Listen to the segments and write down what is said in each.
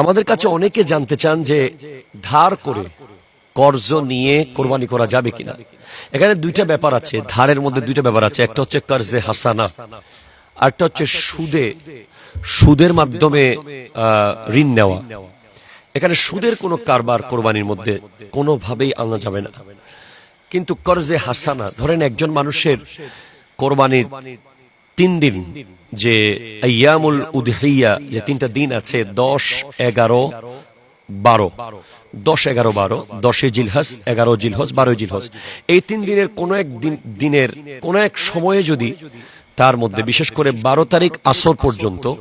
আমাদের কাছে অনেকে জানতে চান যে ধার করে কর্জ নিয়ে কোরবানি করা যাবে কিনা। এখানে দুইটা ব্যাপার আছে, ধারের মধ্যে দুইটা ব্যাপার আছে। একটা হচ্ছে কর্জে হাসানা, আরেকটা হচ্ছে সুদে, সুদের মাধ্যমে ঋণ নেওয়া। এখানে সুদের কোনো কারবার কোরবানির মধ্যে কোনোভাবেই আনা যাবে না। কিন্তু কর্জে হাসানা, ধরেন একজন মানুষের কোরবানির তিন দিন যে আয়ামুল উদহিয়া, যে তিনটা দিন আছে, দশ, এগারো, বারো। দশ, এগারো, বারো। দশে জিলহজ, এগারো জিলহজ বারো জিলহজ। এই তিন দিনের কোন এক দিন, দিনের কোন এক সময়ে যদি তার মধ্যে, বিশেষ করে বারো তারিখ আসর পর্যন্ত,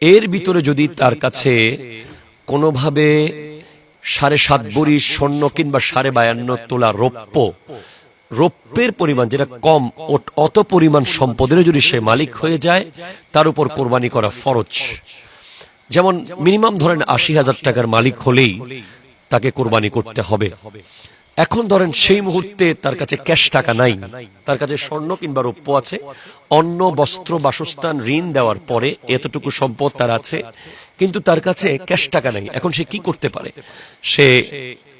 এর ভিতরে যদি তার কাছে কোনোভাবে সাড়ে সাত বড়ি স্বর্ণ কিংবা সাড়ে বায়ান্ন তোলা রৌপ্য রৌপ্যের পরিমাণ যেটা কম অত পরিমাণ সম্পদের যদি সে মালিক হয়ে যায়, তার উপর কোরবানি করা ফরজ। যেমন মিনিমাম ধরেন আশি হাজার টাকার মালিক হলেই তাকে কোরবানি করতে হবে। এখন ধরেন সেই মুহূর্তে তার কাছে ক্যাশ টাকা নাই, তার কাছে স্বর্ণ কিংবা রৌপ্য আছে, অন্ন, বস্ত্র, বাসস্থান, ঋণ দেওয়ার পরে এতটুকু সম্পদ তার আছে, কিন্তু তার কাছে ক্যাশ টাকা নাই। এখন সে কি করতে পারে? সে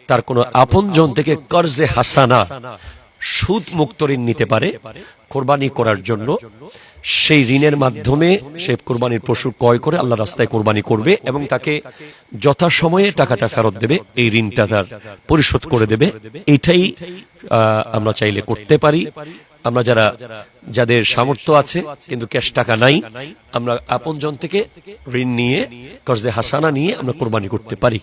তার কোনো আপনজন থেকে কর্জে হাসানা সুদ মুক্ত ঋণ নিতে পারে, কোরবানি করার জন্য। সেই ঋণের মাধ্যমে সে কোরবানির পশু ক্রয় করে আল্লাহ রাস্তায় কোরবানি করবে এবং তাকে যথাসময়ে টাকাটা ফেরত দেবে, এই ঋণটা তার পরিশোধ করে দেবে। এটাই আমরা চাইলে করতে পারি। আমরা যারা, যাদের সামর্থ্য আছে, কিন্তু ক্যাশ টাকা নাই, আমরা আপনজন থেকে ঋণ নিয়ে, কর্জে হাসানা নিয়ে আমরা কোরবানি করতে পারি।